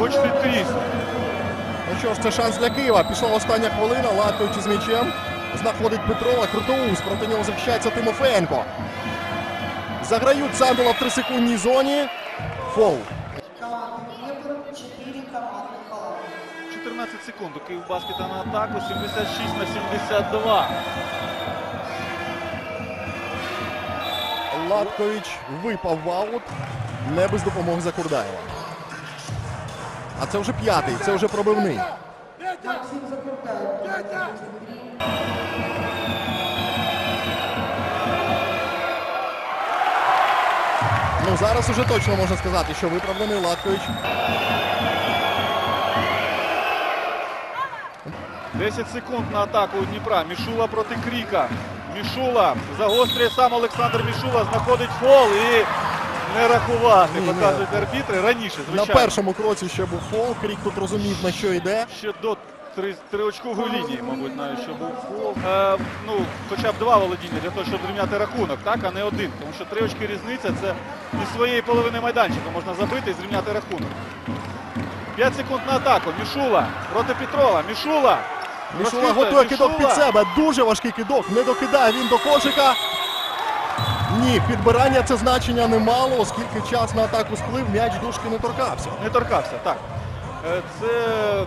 хочете трісти. Ну що ж, це шанс для Києва. Пішла остання хвилина. Латкович із м'ячем. Знаходить Петрова. Крутоус. Проти нього захищається Тимофеєнко. Заграють Сандула в трисекундній зоні. Фол. Команда Днепр 4 командных балла. 14 секунд у Київбаскета на атаку, 76 на 72. Латкович випав в аут. Не без допомоги Закурдаєва. А це вже п'ятий, це вже пробивний. Ну зараз уже точно можна сказати, що виправданий Латкович. 10 секунд на атаку у Дніпра. Мішула проти Кріка. Мішула загострює сам Олександр Мішула, знаходить фол і не рахувати, Ні, ні. показують арбітри. Раніше, На першому кроці ще був фол. Крік тут розумів, на що йде. Ще до три, триочкової лінії, мабуть, навіть що був фол. Е, ну, хоча б два володіння для того, щоб зрівняти рахунок, так, а не один. Тому що три очки різниця це із своєї половини майданчика можна забити і зрівняти рахунок. 5 секунд на атаку. Мішула проти Петрова. Мішула. Мішула готує кидок під себе. Дуже важкий кидок. Не докидає він до кошика. Ні, підбирання це значення не мало, оскільки час на атаку сплив, м'яч дужки не торкався. Не торкався, так. Е, Це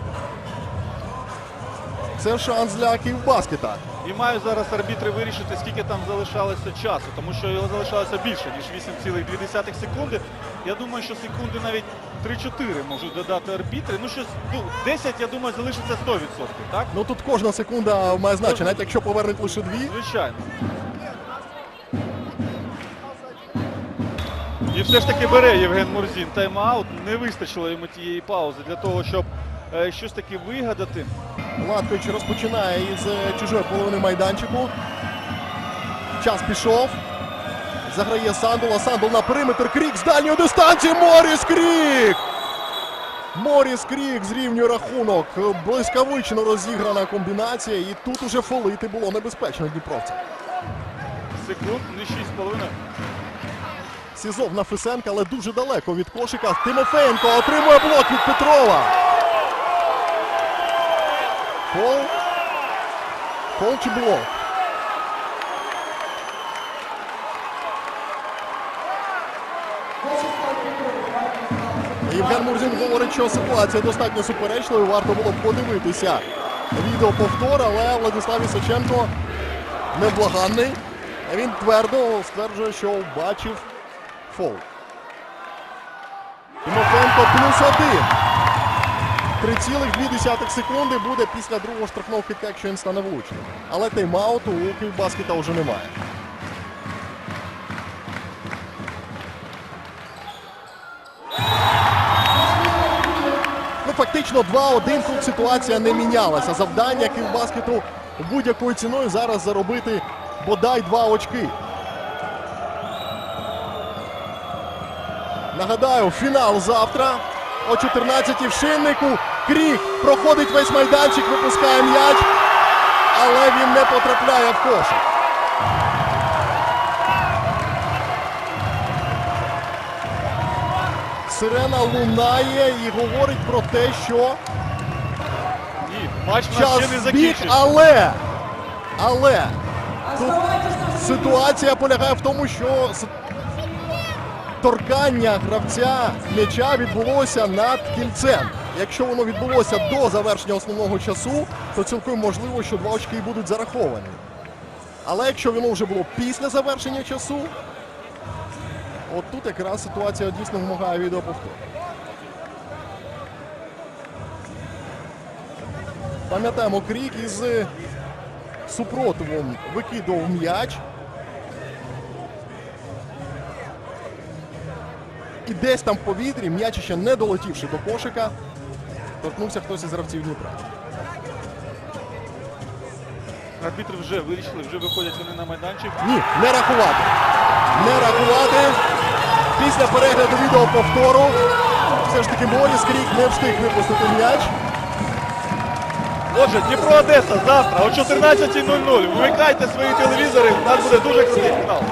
Це шанс для Київбаскета. і мають зараз арбітри вирішити, скільки там залишалося часу, тому що його залишалося більше, ніж 8,2 секунди. Я думаю, що секунди навіть 3-4 можуть додати арбітри. Ну, щось, ну, 10, я думаю, залишиться 100%, так? Ну тут кожна секунда має значення, навіть якщо повернуть лише дві. Звичайно. І все ж таки бере Євген Мурзін тайм-аут. Не вистачило йому тієї паузи для того, щоб е, щось таке вигадати. Латкович розпочинає із е, чужої половини майданчику. Час пішов. Заграє Сандула. Сандул на периметр. Крік з дальньої дистанції. Моріс Крік! Моріс Крік зрівнює рахунок. Блискавично розіграна комбінація. І тут уже фолити було небезпечно дніпровцям. Секунд, не 6,5. Сізов на Фисенка, але дуже далеко від кошика. Тимофеєнко отримує блок від Петрова. Пол. Пол чи блок? Євген Мурзін говорить, що ситуація достатньо суперечлива. Варто було б подивитися відео повтор, але Владислав Ісаченко неблаганний. Він твердо стверджує, що бачив фол. Тимофенко плюс один. 3,2 секунди буде після другого штрафного китка, якщо він стане влучним. Але тайм-ауту у Київбаскета вже немає. Ну, фактично 2-1 тут ситуація не мінялася. Завдання Київбаскету будь-якою ціною зараз заробити бодай два очки. Нагадаю, фінал завтра о 14-й в Шиннику. Крік проходить весь майданчик, випускає м'яч, але він не потрапляє в кошик. Сирена лунає і говорить про те, що Ні, матч у нас час ще не збіг, закінчився. але, але тут ситуація полягає в тому, що с- торкання гравця м'яча відбулося над кільцем. Якщо воно відбулося до завершення основного часу, то цілком можливо, що два очки і будуть зараховані. Але якщо воно вже було після завершення часу, от тут якраз ситуація дійсно вимагає відеоповтор. Пам'ятаємо крік із супротивом викидував м'яч. І десь там в повітрі, м'яч ще не долетівши до кошика, торкнувся хтось із гравців Дніпра. Арбітри вже вирішили, вже виходять вони на майданчик. Ні, не рахувати. Не рахувати. Після перегляду відео повтору все ж таки Моріс Крік не встиг випустити м'яч. Отже, Дніпро Одеса завтра о 14.00. Вмикайте свої телевізори. У нас буде дуже крутий фінал.